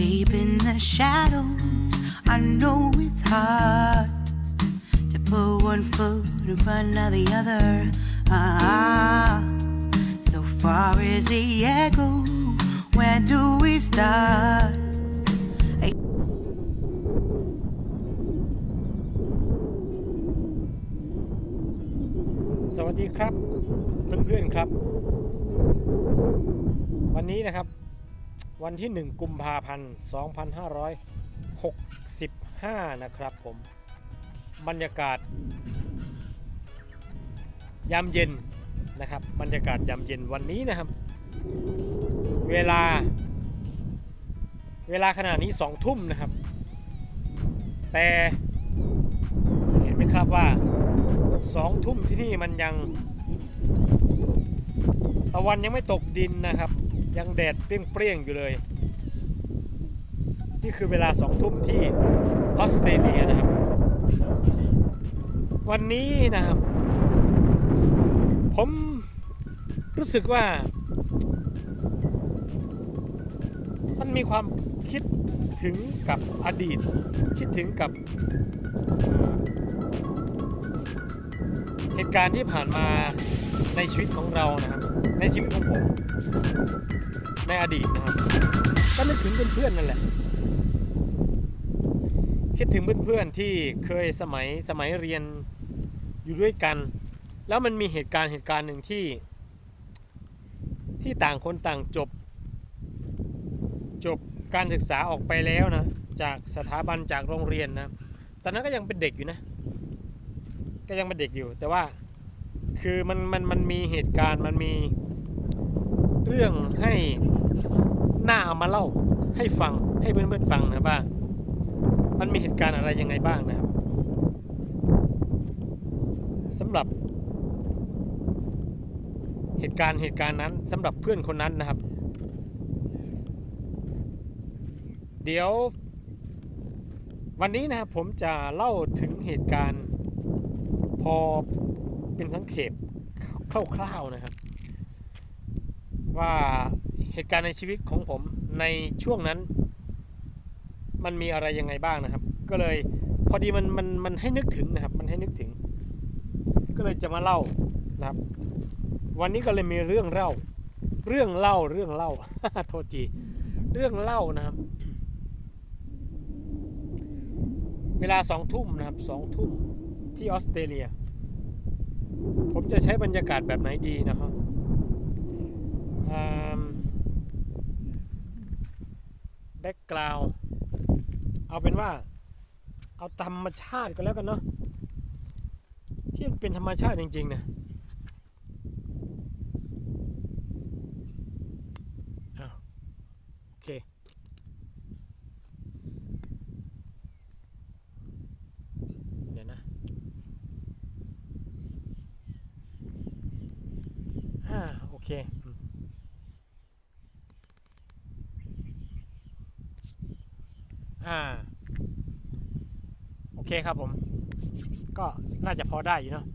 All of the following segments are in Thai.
Deep in the shadows, I know it's hard to put one foot in front of the other. Ah, so far as the echo, where do we start? สวัสดีครับ เพื่อนๆครับ วันนี้นะครับ วันที่ 1 กุมภาพันธ์ 2565 นะครับผม บรรยากาศ ยามเย็นนะครับ บรรยากาศยามเย็นวันนี้นะครับ เวลา เวลาขณะนี้สองทุ่มนะครับ แต่เห็นไหมครับว่าสองทุ่มที่นี่มันยัง ตะวันยังไม่ตกดินนะครับ ยังแดดเปรี้ยงๆอยู่เลย นี่คือเวลาสองทุ่มที่ออสเตรเลียนะครับ วันนี้นะครับ ผมรู้สึกว่า มันมีความคิดถึงกับอดีต คิดถึงกับเหตุการณ์ที่ผ่านมาในชีวิตของเรานะครับ ในชีวิตของผม ในอดีตนะครับก็นึกถึงเพื่อนๆนั่นแหละ คิดถึงเพื่อนๆที่เคยสมัยสมัยเรียนอยู่ด้วยกัน แล้วมันมีเหตุการณ์เหตุการณ์หนึ่งที่ ที่ต่างคนต่างจบ จบการศึกษาออกไปแล้วนะ จากสถาบันจากโรงเรียนนะตอนนั้นก็ยังเป็นเด็กอยู่นะ ก็ยังเป็นเด็กอยู่ แต่ว่าคือมันมันมันมีเหตุการณ์มันมีเรื่องให้ น่าเอามาเล่าให้ฟังให้เพื่อนๆฟังนะว่า มันมีเหตุการณ์อะไรยังไงบ้างนะครับสำหรับ เหตุการณ์เหตุการณ์นั้นสำหรับเพื่อนคนนั้นนะครับ เดี๋ยว วันนี้นะครับผมจะเล่าถึงเหตุการณ์ พอเป็นสังเขปคร่าวๆนะครับ ว่า เหตุการณ์ในชีวิตของผมในช่วงนั้น มันมีอะไรยังไงบ้างนะครับ ก็เลยพอดีมันมันมันให้นึกถึงนะครับ มันให้นึกถึง ก็เลยจะมาเล่านะครับ วันนี้ก็เลยมีเรื่องเล่า เรื่องเล่าเรื่องเล่าโทษทีเรื่องเล่านะครับ เวลาสองทุ่มนะครับสองทุ่มที่ออสเตรเลีย ผมจะใช้บรรยากาศแบบไหนดีนะครับ แบ็กกราวเอาเป็นว่า เอาธรรมชาติก็แล้วกันเนาะที่มันเป็นธรรมชาติจริงๆนะอ้าวโอเค เดี๋ยวนะ อ่าโอเคอืมอ่า โอ เคครับผม ก็น่าจะพอได้อยู่เนาะ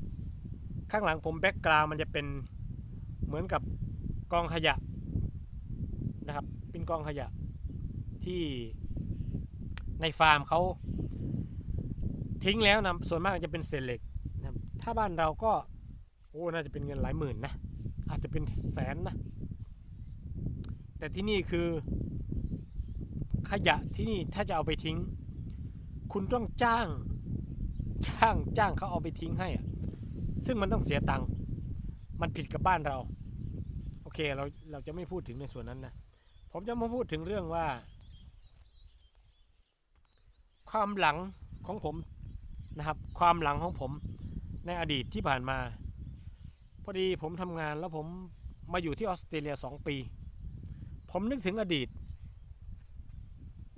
ข้างหลังผมแบ็กกราวมันจะเป็นเหมือนกับกองขยะนะครับ เป็นกองขยะที่ในฟาร์มเขาทิ้งแล้วนะส่วนมากจะเป็นเศษเหล็กนะถ้าบ้านเราก็โอ้น่าจะเป็นเงินหลายหมื่นนะอาจจะเป็นแสนนะแต่ที่นี่คือขยะที่นี่ถ้าจะเอาไปทิ้ง คุณต้องจ้าง จ้างจ้างเขาเอาไปทิ้งให้อะซึ่งมันต้องเสียตังค์มันผิดกับบ้านเรา โอเคเราเราจะไม่พูดถึงในส่วนนั้นนะผมจะมาพูดถึงเรื่องว่า ความหลังของผมนะครับ ความหลังของผมในอดีตที่ผ่านมา พอดีผมทำงานแล้วผมมาอยู่ที่ออสเตรเลียสองปี ผมนึกถึงอดีต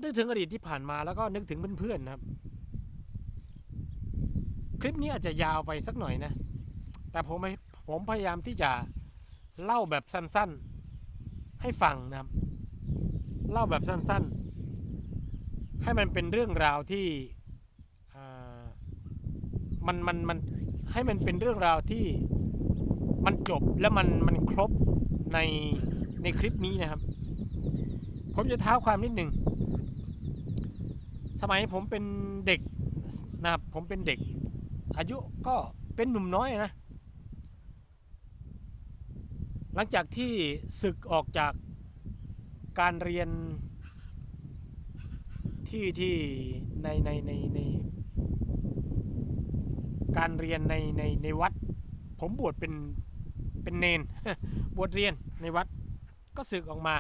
นึกถึงอดีตที่ผ่านมาแล้วก็นึกถึงเพื่อนๆนะครับ คลิปนี้อาจจะยาวไปสักหน่อยนะ แต่ผมผมพยายามที่จะเล่าแบบสั้นๆ ให้ฟังนะครับ เล่าแบบสั้นๆ ให้มันเป็นเรื่องราวที่มันมันมันให้มันเป็นเรื่องราวที่มันจบและมันมันครบในในคลิปนี้นะครับ ผมจะเท้าความนิดหนึ่ง สมัยผมเป็นเด็กนะครับผมเป็นเด็ก อายุก็เป็นหนุ่มน้อยนะ หลังจากที่ศึกออกจากการเรียนที่ที่ในในในในการเรียนในในในวัด ผมบวชเป็นเป็นเนนบวชเรียนในวัดก็ศึกออกมา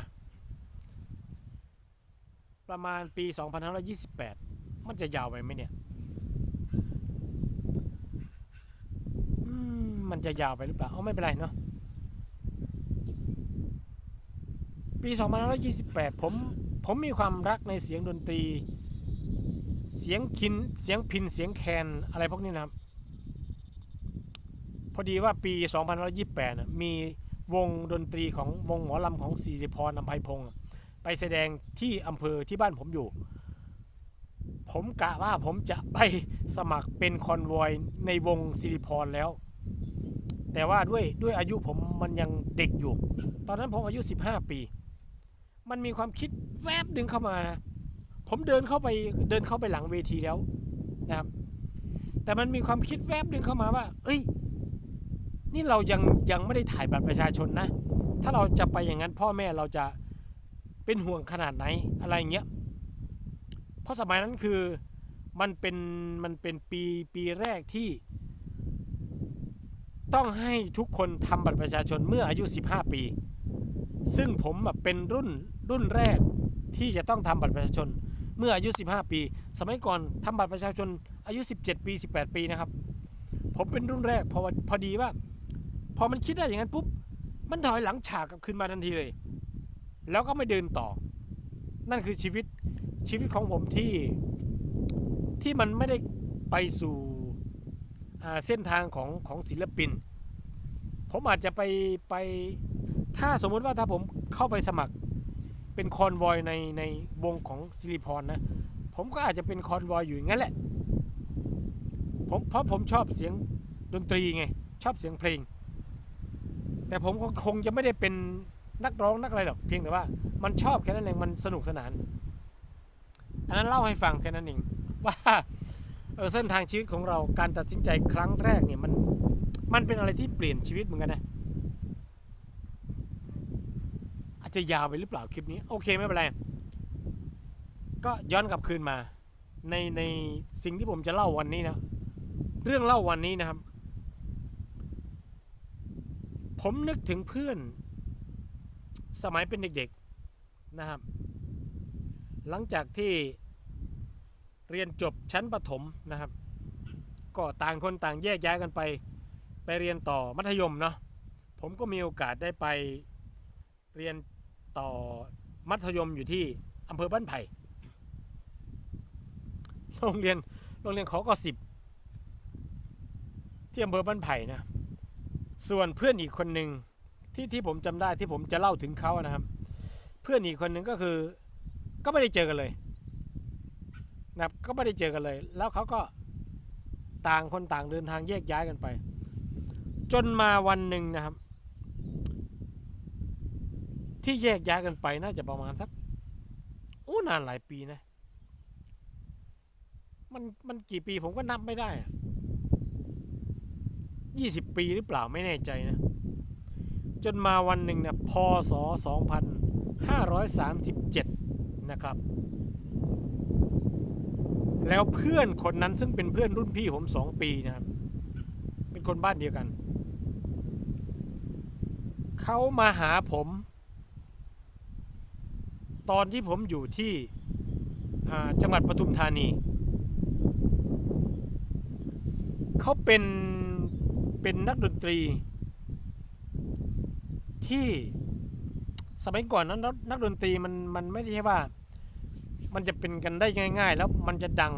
ประมาณปี 2528 มันจะยาวไปไหมเนี่ยมันจะยาวไปหรือเปล่า เอาไม่เป็นไรเนาะ ปี 2528 ผม ผมมีความรักในเสียงดนตรี เสียงคิน เสียงพิน เสียงแคน อะไรพวกนี้นะครับ พอดีว่าปี 2528นะมีวงดนตรีของวงหมอลำของสิริพรอำไพพงศ์อะ ไปแสดงที่อำเภอที่บ้านผมอยู่ ผมกะว่าผมจะไปสมัครเป็นคอนวอยในวงสิริพรแล้ว แต่ว่าด้วยด้วยอายุผมมันยังเด็กอยู่ ตอนนั้นผมอายุ 15 ปี มันมีความคิดแวบหนึ่งเข้ามานะผมเดินเข้าไปเดินเข้าไปหลังเวทีแล้วนะครับ แต่มันมีความคิดแวบหนึ่งเข้ามาว่า เอ้ย นี่เรายังยังไม่ได้ถ่ายบัตรประชาชนนะ ถ้าเราจะไปอย่างนั้นพ่อแม่เราจะ เป็นห่วงขนาดไหนอะไรเงี้ย เพราะสมัยนั้นคือมันเป็นมันเป็นปีปีแรกที่ ต้องให้ทุกคนทำบัตรประชาชนเมื่ออายุ 15 ปี ซึ่งผมแบบเป็นรุ่นรุ่นแรกที่จะต้องทำบัตรประชาชนเมื่ออายุ 15 ปี สมัยก่อนทำบัตรประชาชนอายุ 17 ปี 18 ปีนะครับ ผมเป็นรุ่นแรกพอพอดีว่า พอมันคิดได้อย่างนั้นปุ๊บ มันถอยหลังฉากกลับคืนมาทันทีเลย แล้วก็ไม่เดินต่อ นั่นคือชีวิตชีวิตของผมที่ที่มันไม่ได้ไปสู่เส้นทางของของศิลปิน ผมอาจจะไปไปถ้าสมมุติว่าถ้าผมเข้าไปสมัครเป็นคอนวอยในในวงของสิริพรนะ ผมก็อาจจะเป็นคอนวอยอยู่อย่างนั้นแหละผมเพราะผมชอบเสียงดนตรีไง ชอบเสียงเพลง แต่ผมก็คงจะไม่ได้เป็น นักร้องนักอะไรหรอกเพียงแต่ว่า มันชอบแค่นั้นเองมันสนุกสนาน อันนั้นเล่าให้ฟังแค่นั้นเองว่าเออเส้นทางชีวิตของเราการตัดสินใจครั้งแรกเนี่ยมันมันเป็นอะไรที่เปลี่ยนชีวิตเหมือนกันนะอาจจะยาวไปหรือเปล่าคลิปนี้ โอเคไม่เป็นไรก็ย้อนกลับคืนมา ในในสิ่งที่ผมจะเล่าวันนี้นะ เรื่องเล่าวันนี้นะครับ ผมนึกถึงเพื่อน สมัยเป็นเด็กๆนะครับ หลังจากที่เรียนจบชั้นประถมนะครับ ก็ต่างคนต่างแยกย้ายกันไป ไปเรียนต่อมัธยมเนาะผมก็มีโอกาสได้ไปเรียนต่อมัธยมอยู่ที่อำเภอบ้านไผ่โรงเรียนโรงเรียนขอกสิบที่อำเภอบ้านไผ่นะส่วนเพื่อนอีกคนหนึ่ง ที่ที่ผมจำได้ที่ผมจะเล่าถึงเขานะครับ เพื่อนอีกคนหนึ่งก็คือ ก็ไม่ได้เจอกันเลยนะครับก็ไม่ได้เจอกันเลย แล้วเขาก็ต่างคนต่างเดินทางแยกย้ายกันไป จนมาวันหนึ่งนะครับ ที่แยกย้ายกันไปน่าจะประมาณสักโอ้นานหลายปีนะ มันมันกี่ปีผมก็นับไม่ได้ยี่สิบปีหรือเปล่าไม่แน่ใจนะ จนมาวันหนึ่งเนี่ยพศ 2537 นะครับ แล้วเพื่อนคนนั้นซึ่งเป็นเพื่อนรุ่นพี่ผมสองปีนะครับ เป็นคนบ้านเดียวกัน เขามาหาผม ตอนที่ผมอยู่ที่จังหวัดปทุมธานี เขาเป็นเป็นนักดนตรี ที่สมัยก่อนนั้นนักดนตรีมันมันไม่ใช่ว่า มันจะเป็นกันได้ง่าย ๆ แล้วมันจะดัง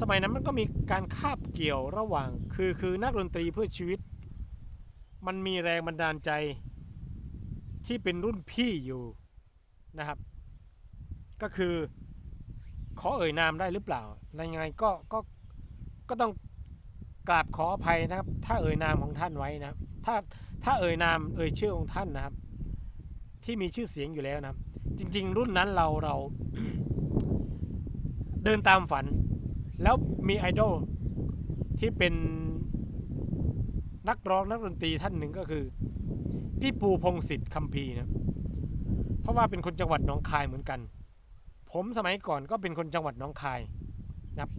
สมัยนั้นมันก็มีการคาบเกี่ยวระหว่าง คือคือนักดนตรีเพื่อชีวิต มันมีแรงบันดาลใจที่เป็นรุ่นพี่อยู่นะครับ ก็คือขอเอ่ยนามได้หรือเปล่าในไงก็ก็ก็ต้องกราบขออภัยนะครับ ถ้าเอ่ยนามของท่านไว้นะครับถ้า ถ้าเอ่ยนามเอ่ยชื่อของท่านนะครับ ที่มีชื่อเสียงอยู่แล้วนะครับ จริง ๆ รุ่นนั้นเราเรา เดินตามฝัน แล้วมีไอดอลที่เป็นนักร้องนักดนตรีท่านหนึ่งก็คือ พี่ปูพงศิษฐ์คัมภีนะเพราะว่าเป็นคนจังหวัดหนองคายเหมือนกัน ผมสมัยก่อนก็เป็นคนจังหวัดหนองคายนะครับ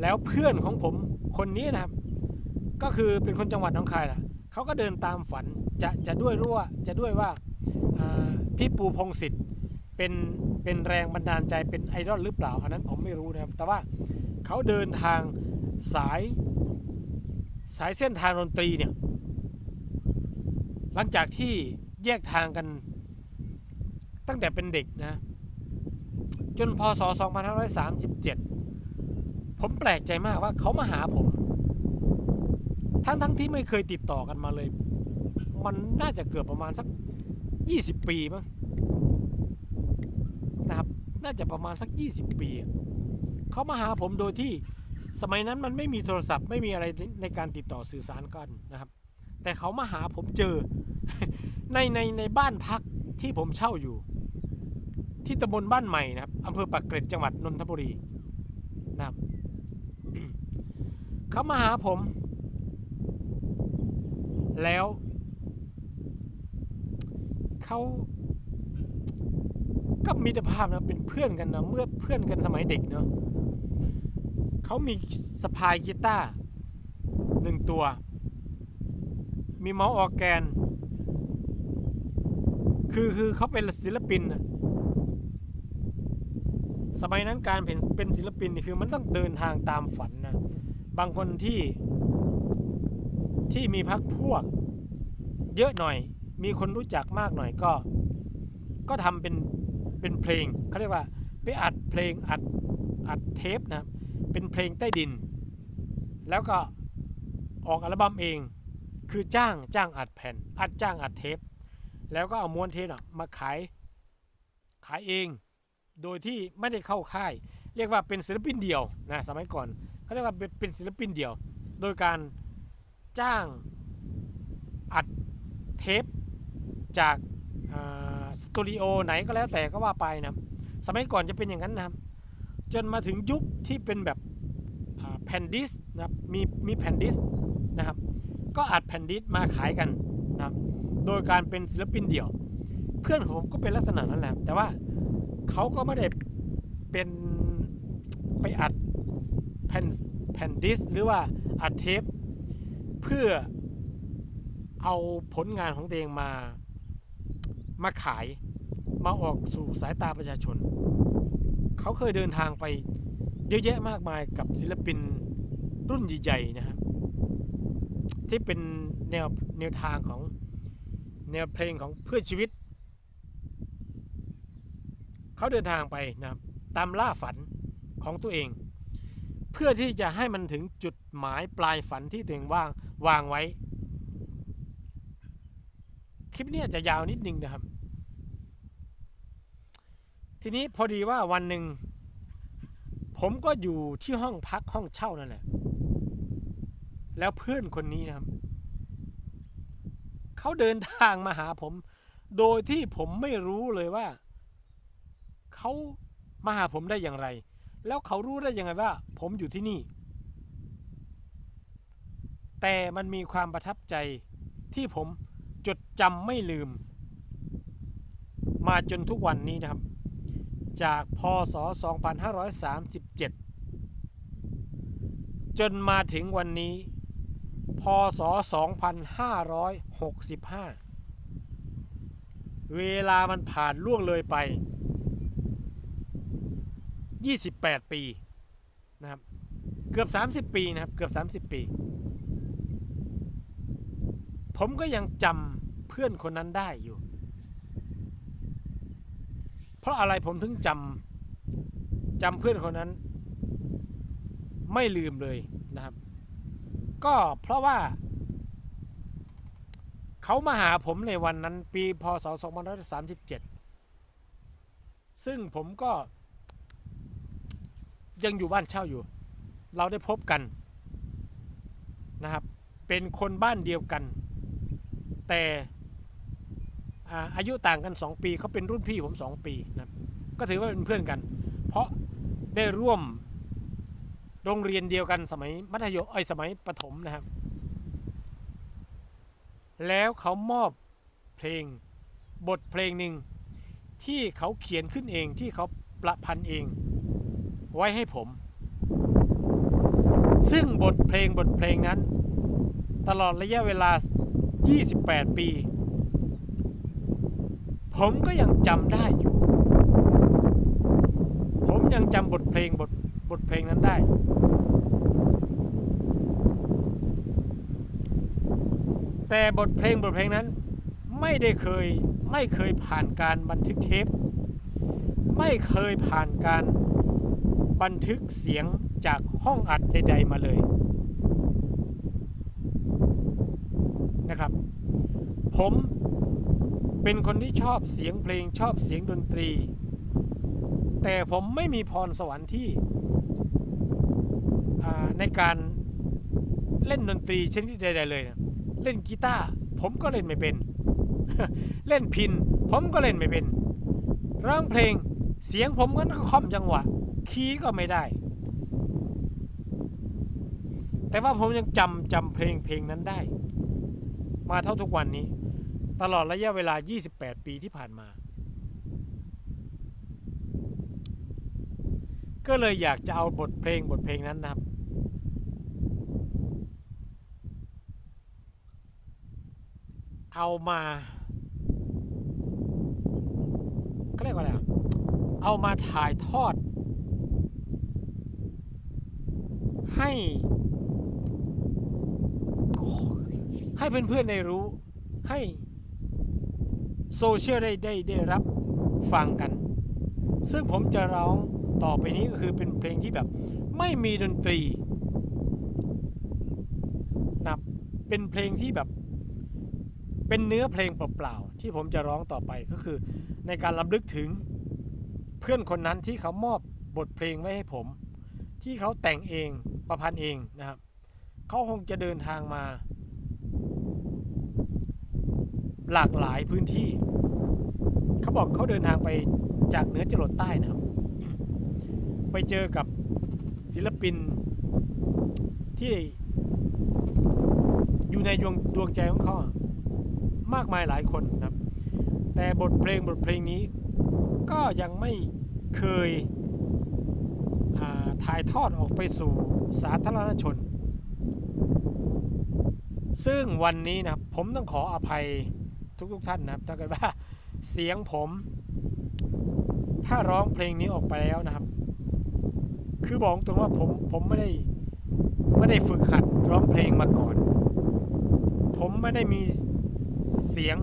แล้วเพื่อนของผมคนนี้นะครับ ก็คือเป็นคนจังหวัดหนองคายแหละ เขาก็เดินตามฝันจะจะด้วยรู้ว่าจะด้วยว่าอ่าพี่ปูพงศิษฐ์เป็นเป็นแรงบันดาลใจเป็นไอดอลหรือเปล่า อันนั้นผมไม่รู้นะครับ แต่ว่าเขาเดินทางสายสายเส้นทางดนตรีเนี่ยหลังจากที่แยกทางกันตั้งแต่เป็นเด็กนะ จนพศ 2537 ผมแปลกใจมากว่าเขามาหาผม ทั้งทั้งที่ไม่เคยติดต่อกันมาเลย มันน่าจะเกือบประมาณสัก 20 ปีมั้งนะครับน่าจะประมาณสัก 20 ปีเขามาหาผมโดยที่สมัยนั้นมันไม่มีโทรศัพท์ไม่มีอะไรในการติดต่อสื่อสารกันนะครับ แต่เขามาหาผมเจอในในในบ้านพักที่ผมเช่าอยู่ ที่ตำบลบ้านใหม่นะครับอำเภอปากเกร็ดจังหวัดนนทบุรีนะครับเขามาหาผม แล้วเขาก็มิตรภาพนะเป็นเพื่อนกันนะเมื่อเพื่อนกันสมัยเด็กเนาะเขามีสะพายกีตาร์หนึ่งตัว มีเมาส์ออแกน คือคือเขาเป็นศิลปินนะสมัยนั้นการเป็นเป็นศิลปินนี่คือมันต้องเดินทางตามฝันนะบางคนที่ ที่มีพักพวก เยอะหน่อย มีคนรู้จักมากหน่อยก็ ก็ทำเป็นเป็นเพลงเขาเรียกว่าไปอัดเพลงอัดอัดเทปนะเป็นเพลงใต้ดิน แล้วก็ออกอัลบั้มเอง คือจ้างจ้างอัดแผ่น อัดจ้างอัดเทป แล้วก็เอาม้วนเทปมาขายขายเอง โดยที่ไม่ได้เข้าค่าย เรียกว่าเป็นศิลปินเดี่ยวนะสมัยก่อนเขาเรียกว่าเป็นเป็นศิลปินเดี่ยว โดยการ จ้างอัดเทปจากสตูดิโอไหนก็แล้วแต่ก็ว่าไปนะสมัยก่อนจะเป็นอย่างนั้นนะครับ จนมาถึงยุคที่เป็นแบบแผ่นดิสก์นะครับมีมีแผ่นดิสก์นะครับ ก็อัดแผ่นดิสก์มาขายกันนะครับโดยการเป็นศิลปินเดี่ยว เพื่อนผมก็เป็นลักษณะนั้นแหละแต่ว่าเขาก็ไม่ได้เป็นไปอัดแผ่นแผ่นดิสก์หรือว่าอัดเทป เพื่อเอาผลงานของตัวเองมามาขายมาออกสู่สายตาประชาชน เขาเคยเดินทางไปเยอะแยะมากมายกับศิลปินรุ่นใหญ่ๆนะครับที่เป็นแนวแนวทางของแนวเพลงของเพื่อชีวิต เขาเดินทางไปนะครับตามล่าฝันของตัวเอง เพื่อที่จะให้มันถึงจุดหมายปลายฝันที่ตัวเองวางวางไว้ คลิปนี้อาจจะยาวนิดนึงนะครับ ทีนี้พอดีว่าวันหนึ่งผมก็อยู่ที่ห้องพักห้องเช่านั่นแหละ แล้วเพื่อนคนนี้นะครับ เขาเดินทางมาหาผม โดยที่ผมไม่รู้เลยว่า เขามาหาผมได้อย่างไร แล้วเขารู้ได้ยังไงว่า ผมอยู่ที่นี่ แต่มันมีความประทับใจที่ผมจดจำไม่ลืม มาจนทุกวันนี้นะครับ จากพศ 2537 จนมาถึงวันนี้ พศ 2565 เวลามันผ่านล่วงเลยไป 28 ปีนะครับ เกือบ 30 ปีนะครับ เกือบ 30 ปี ผมก็ยังจำเพื่อนคนนั้นได้อยู่ เพราะอะไรผมถึงจำจำเพื่อนคนนั้น ไม่ลืมเลยนะครับ ก็เพราะว่าเขามาหาผมในวันนั้นปีพศ2537 ซึ่งผมก็ ยังอยู่บ้านเช่าอยู่ เราได้พบกันนะครับ เป็นคนบ้านเดียวกัน แต่อ่าอายุต่างกัน 2 ปีเขาเป็นรุ่นพี่ผม 2 ปีนะก็ถือว่าเป็นเพื่อนกัน เพราะได้ร่วมโรงเรียนเดียวกันสมัยมัธยมไอยสมัยประถมนะครับ แล้วเขามอบเพลงบทเพลงหนึ่งที่เขาเขียนขึ้นเองที่เขาประพันธ์เอง ไว้ให้ผม ซึ่งบทเพลงบทเพลงนั้น ตลอดระยะเวลา 28 ปี ผมก็ยังจำได้อยู่ ผมยังจำบทเพลงบทบทเพลงนั้นได้ แต่บทเพลงบทเพลงนั้นไม่ได้เคยไม่เคยผ่านการบันทึกเทป ไม่เคยผ่านการ บันทึกเสียงจากห้องอัดใด ๆ มาเลยนะครับ ผมเป็นคนที่ชอบเสียงเพลงชอบเสียงดนตรี แต่ผมไม่มีพรสวรรค์ที่ในการเล่นดนตรีชนิดใด ๆ เลยนะเล่นกีตาร์ผมก็เล่นไม่เป็น เล่นพิน ผมก็เล่นไม่เป็นร้องเพลงเสียงผมก็ค่อมจังหวะ คีย์ก็ไม่ได้ แต่ว่าผมยังจำจำเพลงเพลงนั้นได้ มาเท่าทุกวันนี้ ตลอดระยะเวลา 28 ปีที่ผ่านมา ก็เลยอยากจะเอาบทเพลงบทเพลงนั้นนะครับเอามาเขาเรียกว่าอะไรอะเอามาถ่ายทอด ให้ ให้เพื่อนๆได้รู้ ให้โซเชียลได้ได้ได้รับฟังกัน ซึ่งผมจะร้องต่อไปนี้ก็คือเป็นเพลงที่แบบ ไม่มีดนตรีนะเป็นเพลงที่แบบ เป็นเนื้อเพลงเปล่าๆที่ผมจะร้องต่อไปก็คือ ในการรำลึกถึงเพื่อนคนนั้นที่เขามอบบทเพลงไว้ให้ผม ที่เขาแต่งเอง ประพันธ์เองนะครับเขาคงจะเดินทางมา หลากหลายพื้นที่ เขาบอกเขาเดินทางไปจากเหนือจรดใต้นะครับ ไปเจอกับศิลปินที่อยู่ในดวงดวงใจของเขาอมากมายหลายคนนะครับ แต่บทเพลงบทเพลงนี้ก็ยังไม่เคย ถ่ายทอดออกไปสู่สาธารณชน ซึ่งวันนี้นะครับผมต้องขออภัยทุกๆทท่านนะครับ ถ้าเกิดว่าเสียงผม ถ้าร้องเพลงนี้ออกไปแล้วนะครับ คือบอกตรงว่าผมผมไม่ได้ไม่ได้ฝึกหัดร้องเพลงมาก่อน ผมไม่ได้มีเสียง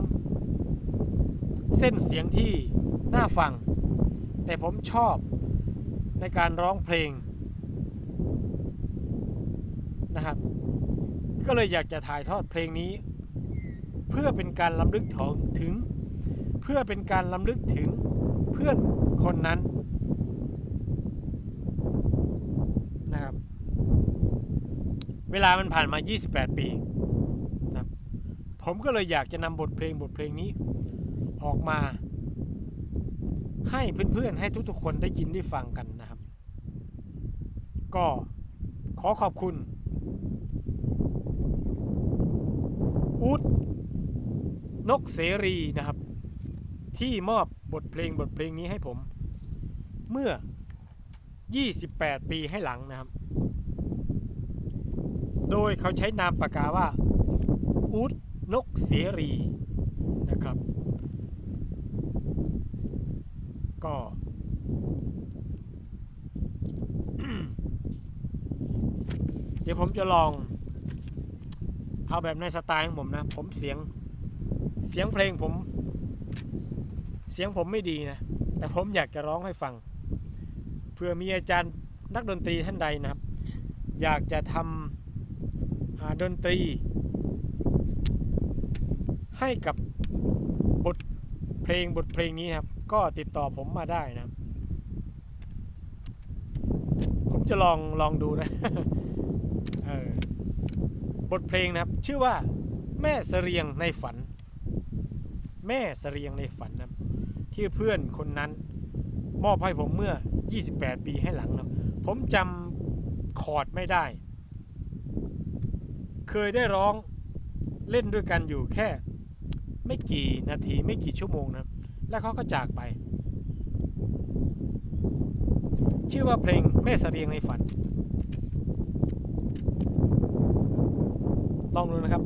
เส้นเสียงที่น่าฟัง แต่ผมชอบ ในการร้องเพลงนะครับ ก็เลยอยากจะถ่ายทอดเพลงนี้ เพื่อเป็นการล้ำลึกถึง เพื่อเป็นการล้ำลึกถึงเพื่อนคนนั้นนะครับเวลามันผ่านมา 28 ปีนะครับผมก็เลยอยากจะนำบทเพลงบทเพลงนี้ออกมาให้เพื่อนๆ ให้ทุกๆ คนได้ยินได้ฟังกัน ก็ขอขอบคุณอูดนกเสรีนะครับ ที่มอบบทเพลงบทเพลงนี้ให้ผม เมื่อ 28 ปีให้หลังนะครับ โดยเขาใช้นามปากกาว่าอูดนกเสรีนะครับ ก็ เดี๋ยวผม จะลอง เอาแบบในสไตล์ของผมนะ ผมเสียงเสียงเพลงผม เสียงผมไม่ดีนะ แต่ผมอยากจะร้องให้ฟัง เพื่อมีอาจารย์นักดนตรีท่านใดนะครับ อยากจะทำอ่าดนตรี ให้กับบทเพลงบทเพลงนี้ครับ ก็ติดต่อผมมาได้นะ ผมจะลองลองดูนะ บทเพลงนะครับ ชื่อว่าแม่เสรียงในฝัน แม่เสรียงในฝันนะที่เพื่อนคนนั้นมอบให้ผมเมื่อ 28 ปีให้หลังนะผมจำคอร์ดไม่ได้ เคยได้ร้องเล่นด้วยกันอยู่แค่ ไม่กี่นาทีไม่กี่ชั่วโมงนะแล้วเขาก็จากไป ชื่อว่าเพลงแม่เสรียงในฝัน ลองดูนะครับ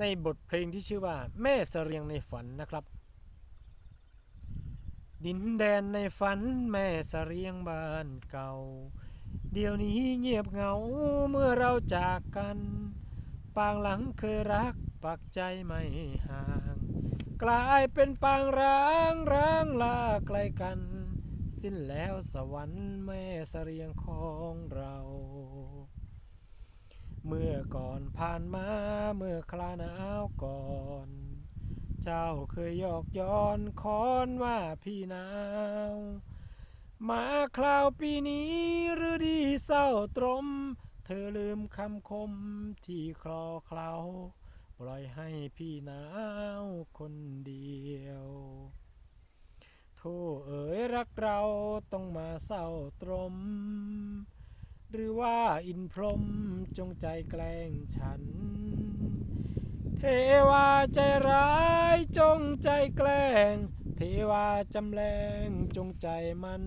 ในบทเพลงที่ชื่อว่าแม่เสรียงในฝันนะครับ ดินแดนในฝันแม่เสรียงบ้านเก่า เดี๋ยวนี้เงียบเหงาเมื่อเราจากกัน ปางหลังเคยรัก ปักใจไม่ห่าง กลายเป็นปางร้างร้างลาไกลกัน สิ้นแล้วสวรรค์แม่เสรียงของเรา เมื่อก่อนผ่านมาเมื่อคลาหนาวก่อน เจ้าเคยยอกย้อนคอนว่าพี่หนาวมาคราวปีนี้หรือดีเศร้าตรม เธอลืมคำคมที่คลอเคลา ล่อยให้พี่หนาวคนเดียว โทเอ๋ยรักเราต้องมาเศร้าตรม หรือว่าอินพรมจงใจแกล้งฉัน เทวาใจร้ายจงใจแกล้ง เทวาจำแรงจงใจมัน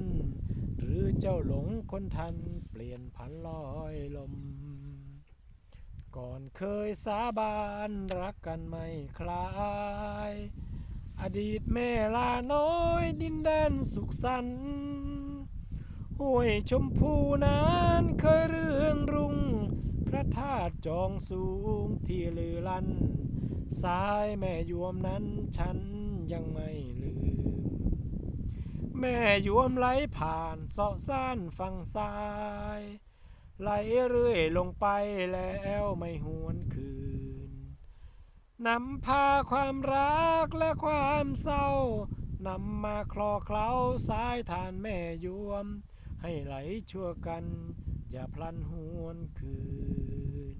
หรือเจ้าหลงคนทันเปลี่ยนพันลอยลม ก่อนเคยสาบานรักกันไม่คลาย อดีตแม่ลาน้อยดินแดนสุขสันต์ห้วยชมพูนั้นเคยเรื่องรุ่ง พระธาตุจองสูงที่ลือลันสายแม่ยวมนั้นฉันยังไม่ลืม แม่ยวมไหลผ่านเสาะซ่านฝั่งซ้าย ไหลเรื่อยลงไปแล้วไม่หวนคืนนำพาความรักและความเศร้านำมาคลอเคล้าสายทานแม่ยวม ให้ไหลชั่วกัน อย่าพลันหวนคืน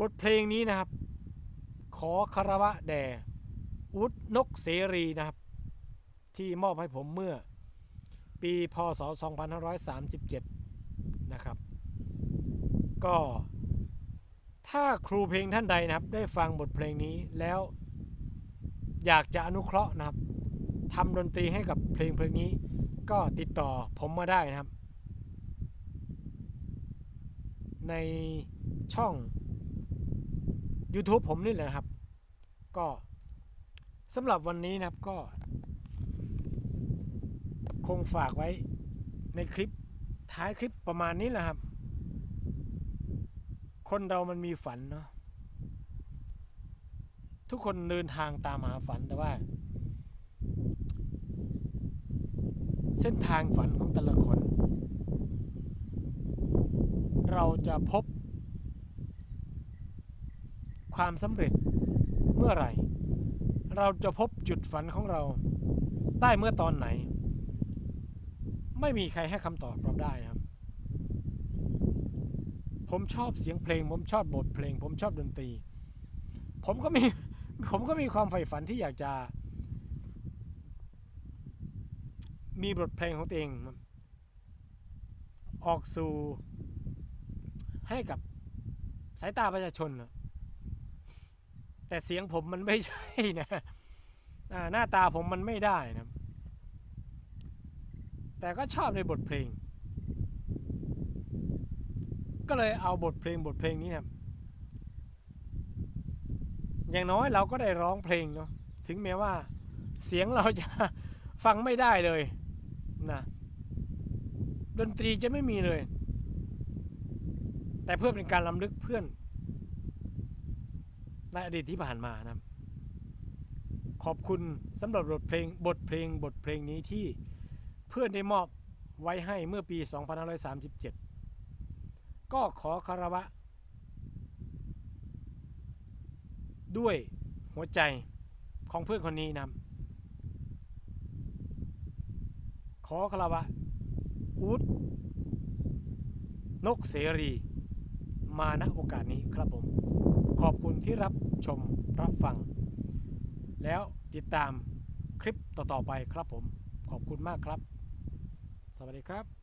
บทเพลงนี้นะครับ ขอคารวะแด่อุดนกเสรีนะครับ ที่มอบให้ผมเมื่อ ปีพศ 2537 นะครับ ก็ถ้าครูเพลงท่านใดนะครับ ได้ฟังบทเพลงนี้แล้วอยากจะอนุเคราะห์นะครับทำดนตรีให้กับเพลงเพลงนี้ ก็ติดต่อผมมาได้นะครับ ในช่อง YouTube ผมนี่แหละนะครับ ก็สำหรับวันนี้นะครับก็ คงฝากไว้ในคลิปท้ายคลิปประมาณนี้แหละครับ คนเรามันมีฝันเนาะทุกคนเดินทางตามหาฝันแต่ว่า เส้นทางฝันของแต่ละคน เราจะพบ ความสำเร็จเมื่อไหร่ เราจะพบจุดฝันของเราได้เมื่อตอนไหน ไม่มีใครให้คำตอบเราได้นะครับ ผมชอบเสียงเพลง ผมชอบบทเพลง ผมชอบดนตรี ผมก็มีผมก็มีความใฝ่ฝันที่อยากจะ มีบทเพลงของตัวเอง ออกสู่ให้กับสายตาประชาชนนะแต่เสียงผมมันไม่ใช่นะหน้าตาผมมันไม่ได้นะ แต่ก็ชอบในบทเพลง ก็เลยเอาบทเพลงบทเพลงนี้นะอย่างน้อยเราก็ได้ร้องเพลงเนาะถึงแม้ว่าเสียงเราจะฟังไม่ได้เลยนะดนตรีจะไม่มีเลย แต่เพื่อเป็นการล้ำลึกเพื่อนในอดีตที่ผ่านมานะครับขอบคุณสำหรับบทเพลงบทเพลงบทเพลงนี้ที่ เพื่อนได้มอบไว้ให้เมื่อปี 2537 ก็ขอคารวะ ด้วยหัวใจของเพื่อนคนนี้นะขอคารวะ อูดนกเสรีมาณโอกาสนี้ครับผม ขอบคุณที่รับชมรับฟัง แล้วติดตามคลิปต่อ ๆ ไปครับผม ขอบคุณมากครับ สวัสดีครับ